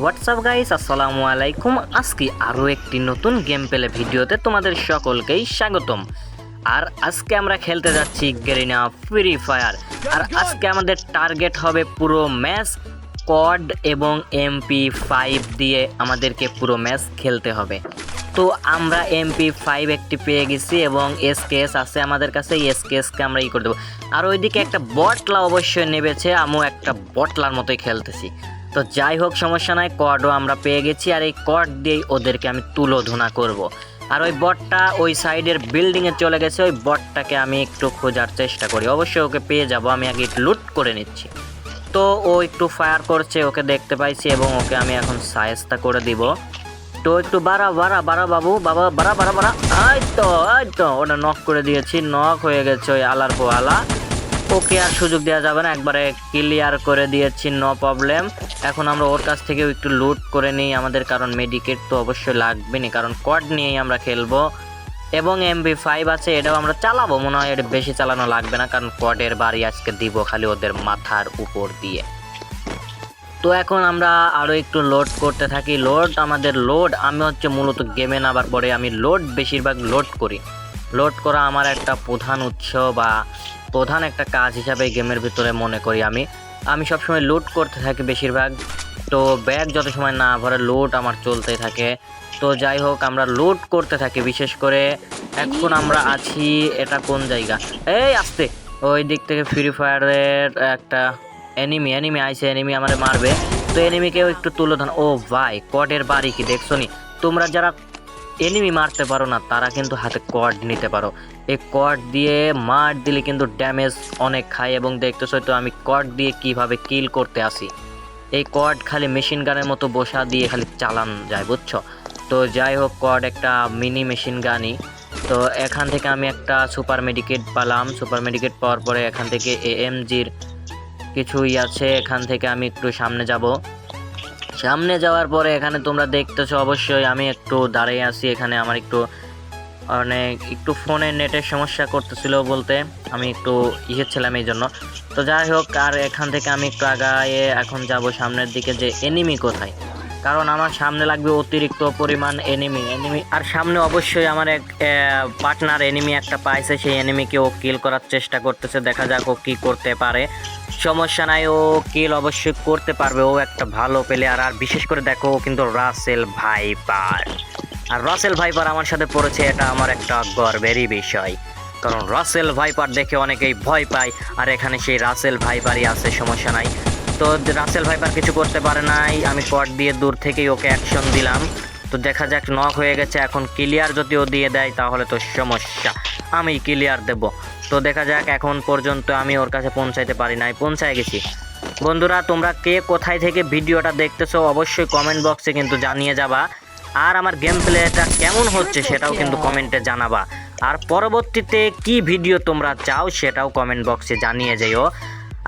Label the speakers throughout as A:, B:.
A: WhatsApp guys আসসালামু আলাইকুম। আজকে আরও একটি নতুন গেম পেলে ভিডিওতে তোমাদের সকলকেই স্বাগতম। আর আজকে আমরা খেলতে যাচ্ছি গেরিনা ফ্রি ফায়ার আর আজকে আমাদের টার্গেট হবে পুরো ম্যাচ কড এবং এমপি ফাইভ দিয়ে আমাদেরকে পুরো ম্যাচ খেলতে হবে। তো আমরা এমপি ফাইভ একটি পেয়ে গেছি এবং এসকেএস আছে আমাদের কাছে এসকেএসকে আমরা ই করে দেবো। আর ওইদিকে একটা বটলা অবশ্যই নেবেছে আমিও একটা বটলার মতোই খেলতেছি। তো যাই হোক, সমস্যা নাই কর্ডও আমরা পেয়ে গেছি আর এই কর্ড দিয়েই ওদেরকে আমি তুলোধনা করব। আর ওই বটটা ওই সাইডের বিল্ডিংয়ে চলে গেছে, ওই বটটাকে আমি একটু খোঁজার চেষ্টা করি। অবশ্যই ওকে পেয়ে যাব, আমি আগে লুট করে নিচ্ছি। তো ও একটু ফায়ার করছে, ওকে দেখতে পাইছি এবং ওকে আমি এখন সায়েস্তা করে দিব। তো একটু বাড়া বাড়া বাড়া বাবু, বাবা, বাড়া বাড়া বাড়া। এই তো এই তো, ওটা নক করে দিয়েছি নক হয়ে গেছে ওই আলার পো আলা ওকে আর সুযোগ দেওয়া যাবে না। একবারে ক্লিয়ার করে দিয়েছি নো প্রবলেম এখন আমরা ওর কাছ থেকেও একটু লুট করে নিই। আমাদের কারণ মেডিকেট তো অবশ্যই লাগবে না কারণ কড নিয়েই আমরা খেলব। এবং এমবি ফাইভ আছে, এটাও আমরা চালাবো। মনে হয় এটা বেশি চালানো লাগবে না, কারণ কডের বাড়ি আজকে দিব খালি ওদের মাথার উপর দিয়ে। তো এখন আমরা আরও একটু লোড করতে থাকি। লোড আমাদের লোড আমি হচ্ছে মূলত গেমে নামার পরে আমি লোড বেশিরভাগ লোড করি। লোড করা আমার একটা প্রধান উৎস বা প্রধান একটা কাজ হিসাবে এই গেমের ভিতরে মনে করি আমি। আমি সবসময় লুট করতে থাকি বেশিরভাগ। তো ব্যাগ যত সময় না ভরে লুট আমার চলতেই থাকে। তো যাই হোক, আমরা লুট করতে থাকি। বিশেষ করে এখন আমরা আছি এটা কোন জায়গা? এই আসতে! ওই দিক থেকে ফ্রি ফায়ারের একটা এনিমি এনিমি আইছে এনিমি আমারে মারবে। তো এনিমিকেও একটু তুলো ধান। ও ভাই কডের বাড়ি কি? দেখছ নি? তোমরা যারা এনিমি মারতে পারো না, তারা কিন্তু হাতে কড নিতে পারো। এই কড দিয়ে মার দিলে কিন্তু ড্যামেজ অনেক খায় এবং দেখতেছো তো আমি কড দিয়ে কীভাবে কিল করতে আসি। এই কড খালি মেশিন গানের মতো বসা দিয়ে খালি চালান যায়, বুঝছ? তো যাই হোক কড একটা মিনি মেশিন গানই তো এখান থেকে আমি একটা সুপার মেডিকেট পালাম। সুপার মেডিকেট পাওয়ার পরে এখান থেকে এএমজির কিছুই আছে, এখান থেকে আমি একটু সামনে যাব। সামনে যাওয়ার পরে এখানে তোমরা দেখতেছো অবশ্যই আমি একটু দাঁড়িয়ে আছি, এখানে আমার একটু অনেক একটু ফোনে নেটের সমস্যা করতেছিল বলতে, আমি একটু ইয়ে ছিলাম এই জন্য। তো যাই হোক, আর এখান থেকে আমি একটু আগায়ে এখন যাব সামনের দিকে যে এনিমি কোথায়। কারণ আমার সামনে লাগবে অতিরিক্ত পরিমাণ এনিমি এনিমি আর সামনে অবশ্যই আমার এক পার্টনার এনিমি একটা পাইছে, সেই এনিমিকে ও কিল করার চেষ্টা করতেছে। দেখা যাক ও কী করতে পারে। সমস্যা নাই, ও কিল অবশ্যই করতে পারবে। ও একটা ভালো প্লেয়ার আর বিশেষ করে দেখো কিন্তু রাসেল ভাইপার আর রাসেল ভাইপার আমার সাথে পড়েছে, এটা আমার একটা গর্বেরই বিষয়। কারণ রাসেল ভাইপার দেখে অনেকেই ভয় পায়। আর এখানে সেই রাসেল ভাইপারই আছে, সমস্যা নাই। তো রাসেল ভাইপার কিছু করতে পারে নাই, আমি কট দিয়ে দূর থেকেই ওকে অ্যাকশন দিলাম। তো দেখা যাক নক হয়ে গেছে, এখন ক্লিয়ার যদি ও দিয়ে দেয়, তাহলে তো সমস্যা। আমি ক্লিয়ার দেব। তো দেখা যাক, এখন পর্যন্ত আমি ওর কাছে পৌঁছাইতে পারি নাই। পৌঁছায় গেছি। বন্ধুরা, তোমরা কে কোথায় থেকে ভিডিওটা দেখতেছো, অবশ্যই কমেন্ট বক্সে কিন্তু জানিয়ে যাবা। আর আমার গেম প্লেটা কেমন হচ্ছে, সেটাও কিন্তু কমেন্টে জানাবা। আর পরবর্তীতে কি ভিডিও তোমরা চাও, সেটাও কমেন্ট বক্সে জানিয়ে যেও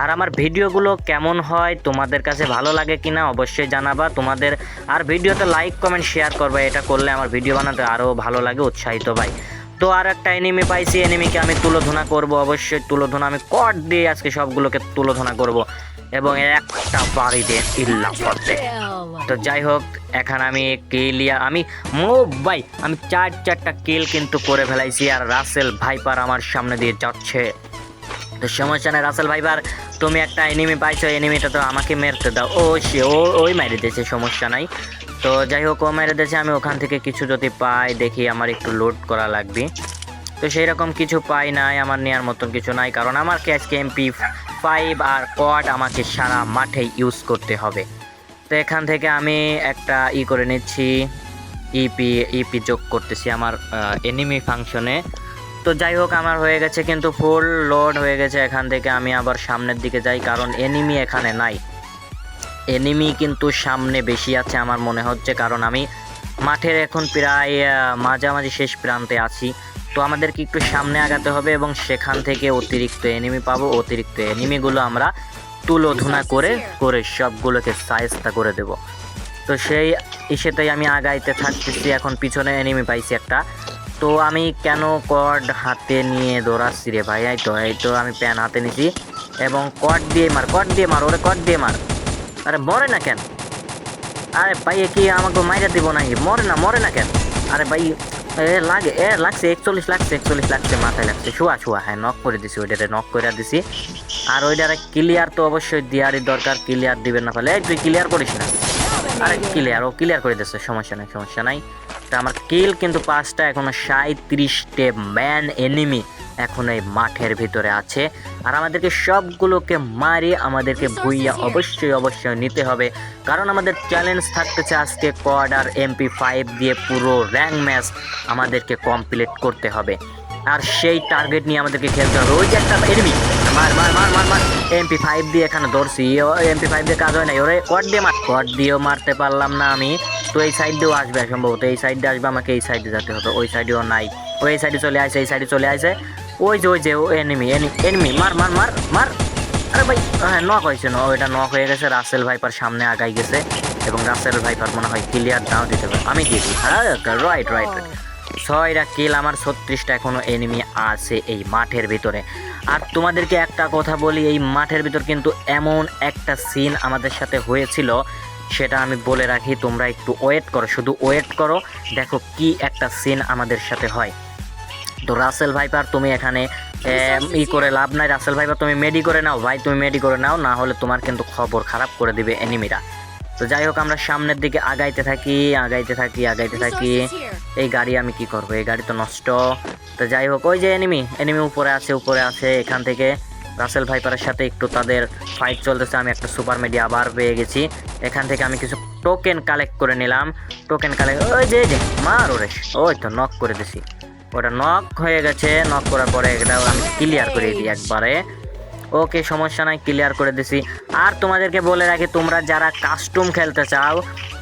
A: আর আমার ভিডিওগুলো কেমন হয়, তোমাদের কাছে ভালো লাগে কিনা অবশ্যই জানাবা। তোমাদের আর ভিডিওতে লাইক কমেন্ট শেয়ার করবে, এটা করলে আমার ভিডিও বানাতে আরও ভালো লাগে, উৎসাহিত ভাই তো আর একটা এনিমি পাইছি এনিমিকে আমি তুলোধনা করব, অবশ্যই তুলোধনা আমি কট দিয়ে আজকে সবগুলোকে তুলোধনা করব। এবং একটা বাড়ি দিয়ে ইল্লা করতে। তো যাই হোক, এখন আমি কেলিয়া আমি মো ভাই, আমি চার চারটা কিল কিন্তু করে ফেলাইছি, আর রাসেল ভাইপার আমার সামনে দিয়ে যাচ্ছে। তো সমস্যা নেই রাসেল ভাইবার তুমি একটা এনিমি পাইছো এনিমিটা তো আমাকে মেরতে দাও। ও সে ও ওই মেরে দিয়েছে, সমস্যা নাই। তো যাই হোক, ও মেরে দিয়েছে, আমি ওখান থেকে কিছু যদি পাই, দেখি আমার একটু লোড করা লাগবে। তো সেই রকম কিছু পাই নাই, আমার নেওয়ার মতন কিছু নাই, কারণ আমার আজকে এমপি ফাইভ আর কট আমাকে সারা মাঠে ইউজ করতে হবে। তো এখান থেকে আমি একটা ই করে নিচ্ছি ইপি ইপি যোগ করতেছি আমার এনিমি ফাংশনে তো যাই হোক, আমার হয়ে গেছে কিন্তু ফুল লোড হয়ে গেছে এখান থেকে। আমি আবার সামনের দিকে যাই, কারণ এনিমি এখানে নাই। এনিমি কিন্তু সামনে বেশি আছে আমার মনে হচ্ছে, কারণ আমি মাঠের এখন প্রায় মাঝামাঝি শেষ প্রান্তে আছি। তো আমাদেরকে একটু সামনে আগাতে হবে এবং সেখান থেকে অতিরিক্ত এনিমি পাবো। অতিরিক্ত এনিমিগুলো আমরা তুলোধুনা করে করে সবগুলোকে সাইজটা করে দেব। তো সেই ইসেতেই আমি আগাইতে থাকতেছি। এখন পিছনে এনিমি পাইছি একটা। তো আমি কেন কর্ড হাতে নিয়ে দৌড়াচ্ছি রে ভাই? এই তো এই তো আমি প্যান হাতে নিছি। এবং কট দিয়ে মার কট দিয়ে মার, ওরে কট দিয়ে মার। আরে মরে না কেন? আরে ভাই কি আমাকে মাইরা দিব নাকি? মরে না মরে না কেন? আরে ভাই, এ লাগে, এ লাগছে, একচল্লিশ লাগছে একচল্লিশ লাগছে, মাথায় লাগছে। শুয়া শুয়া হ্যাঁ নক করে দিছি, ওইটারে নক করে দিছি। আর ওইটারে ক্লিয়ার তো অবশ্যই দেওয়ারই দরকার ক্লিয়ার দিবেন না ফেলে এই তুই ক্লিয়ার করিস না। আরে ক্লিয়ার ও ক্লিয়ার করে দিচ্ছে সমস্যা নাই সমস্যা নাই। তা আমার কিল কিন্তু পাঁচটা এখনও সাঁত্রিশটে ম্যান এনিমি এখন এই মাঠের ভিতরে আছে। আর আমাদেরকে সবগুলোকে মারি আমাদেরকে ভুইয়া অবশ্যই অবশ্যই নিতে হবে। কারণ আমাদের চ্যালেঞ্জ থাকতেছে আজকে কোয়াড আর এমপি ফাইভ দিয়ে পুরো র্যাঙ্ক ম্যাচ আমাদেরকে কমপ্লিট করতে হবে। আর সেই টার্গেট নিয়ে আমাদেরকে খেলতে হবে। ওই যে একটা এনিমি মার মার মার মার মার। এমপি ফাইভ দিয়ে এখানে ধরছি। এমপি ফাইভ দিয়ে কাজ হয় নাই। ওরে কোয়াড দিয়ে মার। কোয়াড দিয়েও মারতে পারলাম না আমি। তো এই সাইড দিয়েও আসবে সম্ভবত। এই সাইড দিয়ে আসবে, আমাকে এই সাইডে যেতে হবে। ওই সাইডেও নাই। ওই সাইডে চলে আসে, এই সাইডে চলে আসে। ওই যে ওই যে, ও এনিমি এনিমি মার মার মার মার। আরে ভাই হ্যাঁ নক হয়েছে ন ওইটা নক হয়ে গেছে। রাসেল ভাইপার সামনে আগাই গেছে। এবং রাসেল ভাইপার মনে হয় ক্লিয়ার দাও দিতে পারে। আমি দিয়ে দিই। হ্যাঁ রাইট রাইট রাইট ছয়টা কিল আমার ছত্রিশটা এখনও এনিমি আছে এই মাঠের ভিতরে। আর তোমাদেরকে একটা কথা বলি এই মাঠের ভিতর কিন্তু এমন একটা সিন আমাদের সাথে হয়েছিল সেটা আমি বলে রাখি তোমরা একটু ওয়েট করো শুধু ওয়েট করো দেখো কি একটা সিন আমাদের সাথে হয়। তো রাসেল ভাইপার তুমি এখানে ই করে লাভ নাই। রাসেল ভাইপার তুমি মেডি করে নাও ভাই তুমি মেডি করে নাও না হলে তোমার কিন্তু খবর খারাপ করে দিবে এনিমিরা তো যাই হোক আমরা সামনের দিকে আগাইতে থাকি আগাইতে থাকি আগাইতে থাকি। এই গাড়ি আমি কি করব? এই গাড়ি তো নষ্ট। তো যাই হোক ওই যে এনিমি এনিমি উপরে আছে উপরে আছে এখান থেকে রাসেল ভাইপারের সাথে একটু তাদের ফাইট চলতেছে। আমি একটা সুপার মিডিয়া আবার পেয়ে গেছি। এখান থেকে আমি কিছু টোকেন কালেক্ট করে নিলাম। টোকেন কালেক্ট ওই যে যে মার ওরে। ওই তো নক করে দিছি। ওটা নক হয়ে গেছে। নক করার পরে এটা আমি ক্লিয়ার করে দিই একবারে। ওকে সমস্যা নাই ক্লিয়ার করে দিছি। আর তোমাদেরকে বলে রাখি তোমরা যারা কাস্টম খেলতে চাও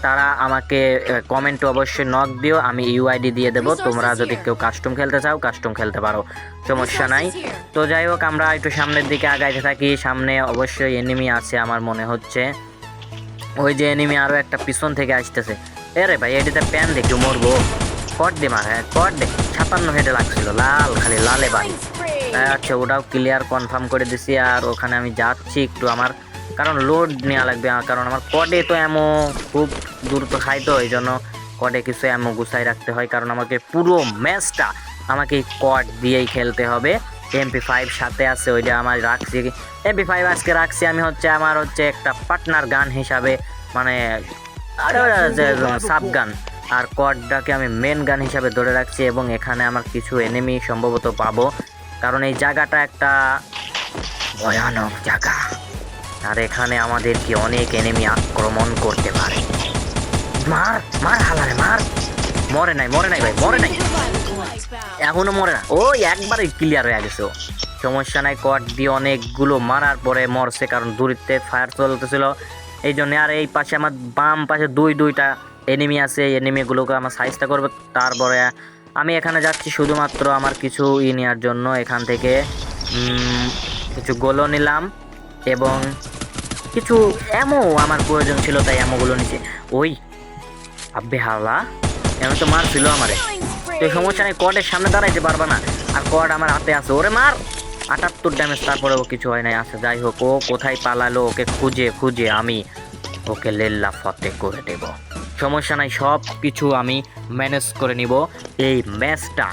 A: তারা আমাকে কমেন্টে অবশ্যই নক দিও আমি ইউআইডি দিয়ে দেবো। তোমরা যদি কেউ কাস্টম খেলতে চাও কাস্টম খেলতে পারো। সমস্যা নাই। তো যাই হোক আমরা একটু সামনের দিকে আগাইতে থাকি। সামনে অবশ্যই এনিমি আছে আমার মনে হচ্ছে। ওই যে এনিমি আরও একটা পিছন থেকে আসতেছে। এরে ভাই এটিতে প্যান দেখি মরবো। কট দে মার হ্যাঁ কট দে ছাপান্ন হেডে লাগছিল, লাল, খালি লালে বাড়ি আচ্ছা ওটাও ক্লিয়ার কনফার্ম করে দিছি, আর ওখানে আমি যাচ্ছি একটু আমার, কারণ লোড নেওয়া লাগবে কারণ আমার কডে তো এমো খুব দ্রুত খাই তো, এই জন্য কডে কিছু এমো গুছাই রাখতে হয়, কারণ আমাকে পুরো ম্যাচটা আমাকে কড দিয়েই খেলতে হবে। এমপি ফাইভ সাথে আছে, ওইটা আমার রাখছি। এমপি ফাইভ আজকে রাখছি আমি হচ্ছে আমার হচ্ছে একটা পার্টনার গান হিসাবে মানে সাব গান আর কডটাকে আমি মেন গান হিসাবে ধরে রাখছি এবং এখানে আমার কিছু এনিমি সম্ভবত পাবো। কারণ এই জায়গাটা একটা ভয়ানক জায়গা। আর এখানে আমাদেরকে অনেক এনিমি আক্রমণ করতে পারে। মার মার হালারে, মার। মরে নাই মরে নাই ভাই, মরে নাই। এখনও মরে না। ওই একবারে ক্লিয়ার হয়ে গেছে সমস্যা নাই কট দিয়ে অনেকগুলো মারার পরে মরছে, কারণ দূরিতে ফায়ার চলতেছিল। এই জন্য আর এই পাশে আমার বাম পাশে দুই, দুইটা এনিমি আছে এনিমিগুলোকে আমার সাইজটা করব। তারপরে আমি এখানে যাচ্ছি শুধুমাত্র আমার কিছু ই নেওয়ার জন্য। এখান থেকে কিছু গোলো নিলাম এবং কিছু এমও আমার প্রয়োজন ছিল, তাই এমোগুলো নিচে ওই, আব্বে হাওলা এমন তো মার ছিল আমারে। তো সমস্যা নেই কটের সামনে দাঁড়াইতে পারবে না। আর কট আমার হাতে আছে, ওরে মার! আটাত্তর ড্যামেজ তারপরেও কিছু হয় নাই। আচ্ছা যাই হোক, ও কোথায় পালালো, ওকে খুঁজে খুঁজে আমি ওকে লেল্লা ফতে করে দেব সমস্যা নাই সব কিছু আমি ম্যানেজ করে নিব। এই ম্যাচটা,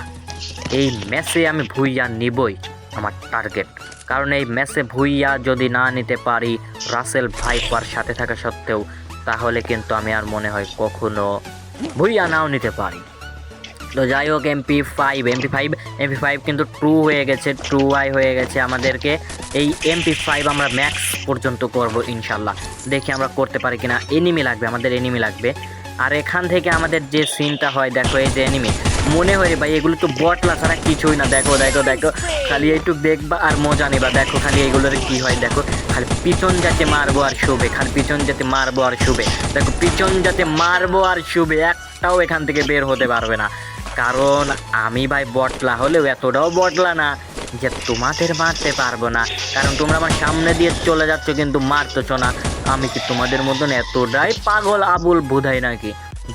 A: এই ম্যাচে আমি ভুইয়া নিবই আমার টার্গেট। কারণ এই ম্যাচে ভুইয়া যদি না নিতে পারি, রাসেল ভাইপার সাথে থাকা সত্ত্বেও, তাহলে কিন্তু আমি আর মনে হয় কখনো ভুইয়া নাও নিতে পারি। তো যাই হোক MP five MP five MP five কিন্তু ট্রু হয়ে গেছে ট্রু আই হয়ে গেছে আমাদেরকে। এই এমপি ফাইভ আমরা ম্যাক্স পর্যন্ত করব ইনশাল্লাহ। দেখি আমরা করতে পারি কিনা। এনিমি লাগবে, আমাদের এনিমি লাগবে। আর এখান থেকে আমাদের যে সিনটা হয়, দেখো এই যে এনিমি মনে হয় ভাই, এগুলো তো বটলা ছাড়া কিছুই না। দেখো দেখো দেখো, খালি একটু দেখবা আর মজা নেবা। দেখো খালি এগুলোর কি হয়, দেখো। খালি পিছন যাতে মারবো আর শুবে, খালি পিছন যাতে মারবো আর শুবে। দেখো, পিছন যাতে মারবো আর শুবে, একটাও এখান থেকে বের হতে পারবে না। কারণ আমি ভাই বটলা হলেও এতটাও বটলা না যে তোমাদের মারতে পারব না। কারণ তোমরা আমার সামনে দিয়ে চলে যাচ্ছ কিন্তু মারতেছ না। আমি কি তোমাদের মতন এতটাই পাগল আবুল বোধাই নাকি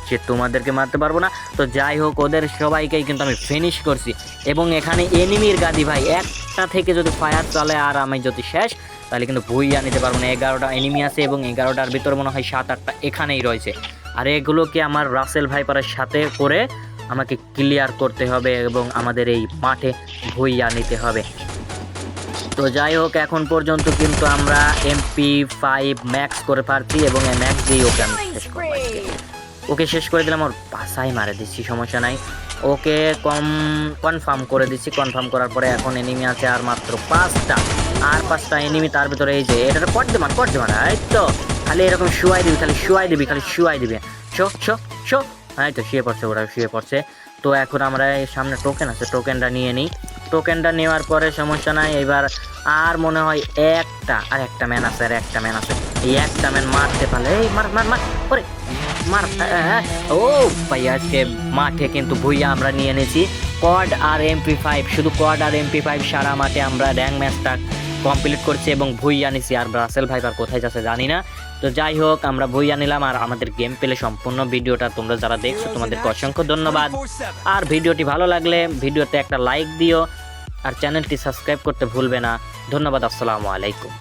A: যে তোমাদেরকে মারতে পারব না? তো যাই হোক, ওদের সবাইকেই কিন্তু আমি ফিনিশ করছি। এবং এখানে এনিমির গাদি ভাই, একটা থেকে যদি ফায়ার চলে আর আমি যদি শেষ, তাহলে কিন্তু ভুইয়া নিতে পারব না। এগারোটা এনিমি আছে এবং এগারোটার ভিতরে মনে হয় সাত আটটা এখানেই রয়েছে। আর এগুলোকে আমার রাসেল ভাইপারের সাথে করে আমাকে ক্লিয়ার করতে হবে এবং আমাদের এই মাঠে ভুইয়া নিতে হবে। তো যাই হোক, এখন পর্যন্ত কিন্তু আমরা এমপি ফাইভ ম্যাক্স করে পারছি এবং এই ম্যাক্স দিয়ে ওকে আমি শেষ আজকে। ওকে শেষ করে দিলাম, ওর পাশাই মারে দিচ্ছি, সমস্যা নাই। ওকে কম কনফার্ম করে দিচ্ছি। কনফার্ম করার পরে এখন এনিমি আছে আর মাত্র পাঁচটা। আর পাঁচটা এনিমি তার ভিতরে এই যে এটা কট দেমান কট দেমান এই তো। খালি এরকম শুয়াই দিবি, খালি শুয়াই দিবি, খালি শুয়াই দিবি। শো শো শো। এই তো শুয়ে পড়ছে, ওরা শুয়ে পড়ছে। তো এখন আমরা এই সামনে টোকেন আছে টোকেনটা নিয়ে নিই। টোকেনটা নেওয়ার পরে সমস্যা নাই, এবার আর মনে হয় একটা, আর একটা ম্যান আছে, আর একটা ম্যান আছে। এই একটা ম্যান মারতে পারলে, এই মার মার মার, ওরে, মার ও, ভাই, আজকে মাঠে কিন্তু ভুইয়া আমরা নিয়ে এনেছি। কড আর এমপি ফাইভ শুধু কড আর এমপি ফাইভ সারা মাঠে আমরা র্যাঙ্ক ম্যাচটা কমপ্লিট করছি এবং ভুইয়া নিছি আর ব্রাসেল ভাইবার কোথায় যাচ্ছে জানি না। তো যাই হোক, আমরা ভুইয়া নিলাম আর আমাদের গেম পেলে সম্পূর্ণ ভিডিওটা তোমরা যারা দেখছ, তোমাদেরকে অসংখ্য ধন্যবাদ। আর ভিডিওটি ভালো লাগলে ভিডিওতে একটা লাইক দিও। আর চ্যানেলটি সাবস্ক্রাইব করতে ভুলবে না। ধন্যবাদ, আসসালামু আলাইকুম।